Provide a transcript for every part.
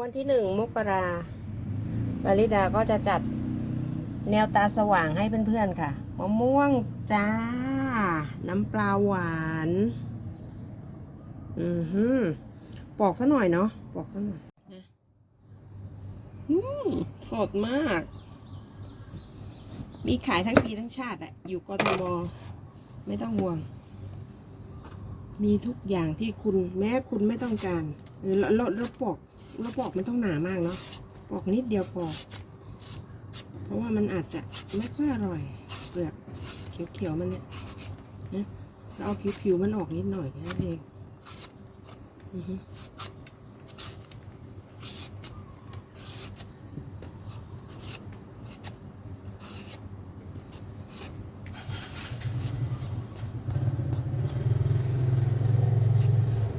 วันที่หนึ่งมกราปาริดาก็จะจัดแนวตาสว่างให้เพื่อนๆค่ะมะม่วงจ้า น้ำปลาหวาน อือหือปอกซะหน่อยเนาะปอกซะหน่อยอืมสดมาก มีขายทั้งปีทั้งชาติอะอยู่กทมไม่ต้องห่วง มีทุกอย่างที่คุณแม้คุณไม่ต้องการเออแล้วแล้วแล้วปอก แล้วปอกมันต้องหนามากเนาะปอกนิดเดียวพอ เพราะว่ามันอาจจะไม่ค่อยอร่อยเปลือกเขียวๆมันเนี่ยนะแล้วเอาผิวๆมันออกนิดหน่อยแค่นั้นเองอือฮึ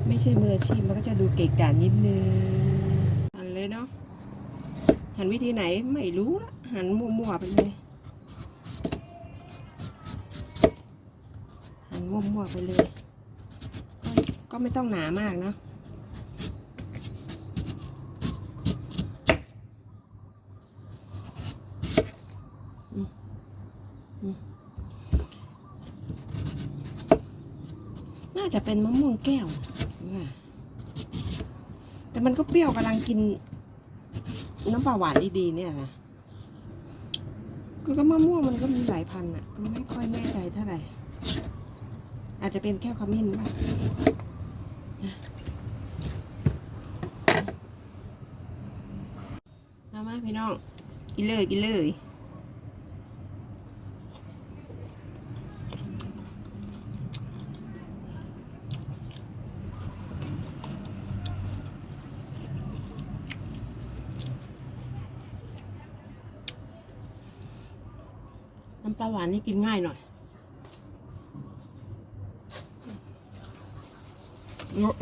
ไม่ใช่มืออาชีพมันก็จะดูเก่งกานิดนึงหันเลยเนาะหั นวิธีไหนไม่รู้หันมั่วๆไปเลยหันมั่วๆไปเลย ก็ไม่ต้องหนามากเนาะน่าจะเป็นมะม่วงแก้ว แต่มันก็เปรี้ยวกำลังกิน น้ำปลาหวานดีๆเนี่ยนะคือก็มะม่วงมันก็มีหลายพันธ์อะไม่ค่อยแน่ใจเท่าไหร่ อาจจะเป็นแค่ขมิ้นบ้างมามาพี่น้อง กินเลยกินเลย ปลาหวานนี่กินง่ายหน่อยเนอะ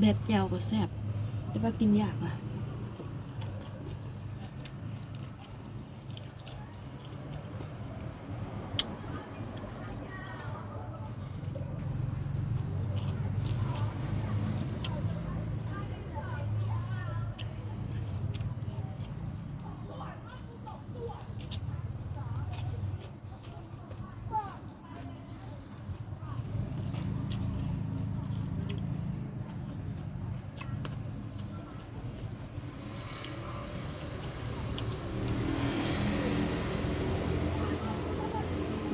แบบแจวก็แซ่บแต่ว่ากินยากอะ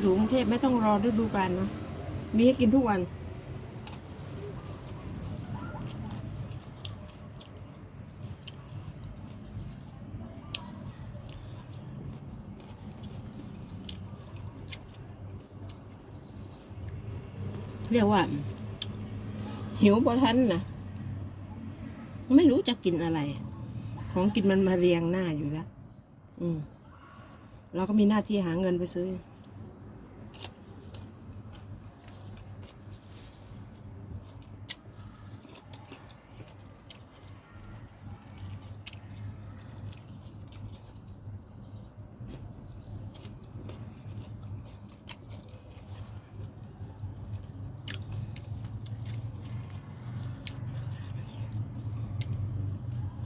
อยู่กรุงเทพไม่ต้องรอฤดูกาลเนาะมีให้กินทุกวัน เรียกว่า หิวพอทันนะไม่รู้จะกินอะไร ของกินมันมาเรียงหน้าอยู่แล้ว อืมเราก็มีหน้าที่หาเงินไปซื้อ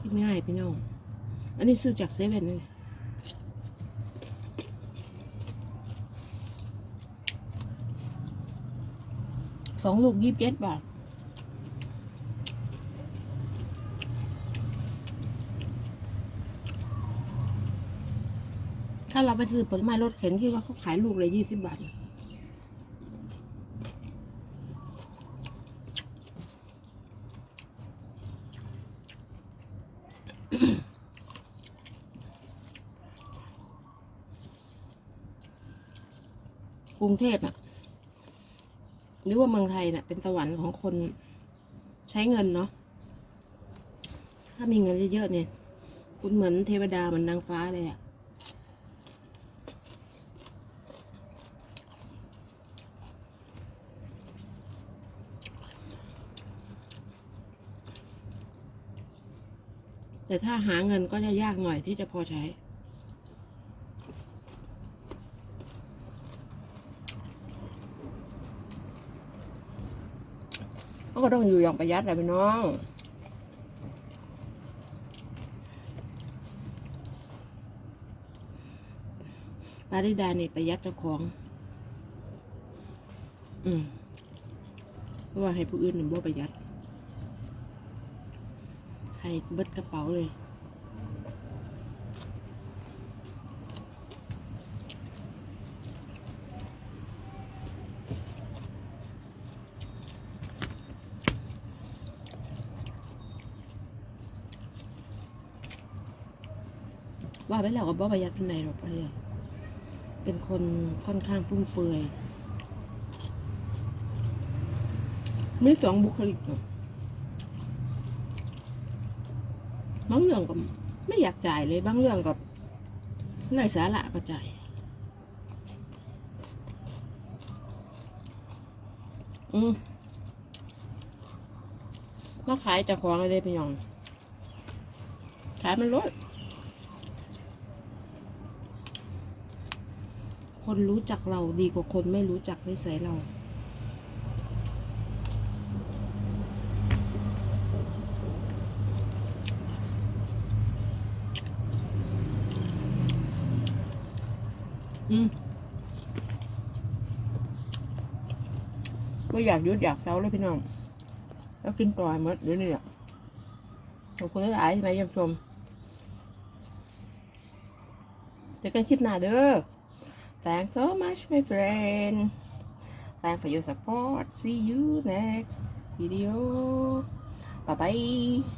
กินง่ายพี่น้อง อันนี้ซื้อจากเซเว่นเลยสองลูกยี่สิบเจ็ดบาทถ้าเราไปซื้อผลไม้รถเข็นที่ว่าเขาขายลูกเลยยี่สิบบาท กรุงเทพอะหรือว่าเมืองไทยเนี่ยเป็นสวรรค์ของคนใช้เงินเนาะ ถ้ามีเงินเยอะๆเนี่ย คุณเหมือนเทวดาเหมือนนางฟ้าเลยอะ แต่ถ้าหาเงินก็จะยากหน่อยที่จะพอใช้ ก็ต้องอยู่อย่างประหยัดแหละพี่น้องปาริดาเนี่ประหยัดเจ้าของ อืมเพราะว่าให้ผู้อื่นหนึ่งบ่ประหยัด ให้เบิดกระเป๋าเลย ว่าไปแล้วก็บ่ประหยัดเป็นไหนหรอกอะไรอย่างเป็นคนค่อนข้างฟุ่มเฟือยไม่สองบุคลิกหรอก บางเรื่องก็ไม่อยากจ่ายเลยบางเรื่องก็ไร้สาระก็จ่ายอืมมาขายจากของเลยพี่น้อง ขายมันลดคนรู้จักเราดีกว่าคนไม่รู้จักนิสัยเรา อืมไม่อยากยุดอยากเซาเลยพี่น้อง แล้วกินต่อยมดเดี๋ยวนี้อะขอบคุณหลายที่มาเยี่ยมชมเจอกันคลิปหน้าเด้อ Thanks so much, my friend. Thanks for your support. See you next video. Bye bye.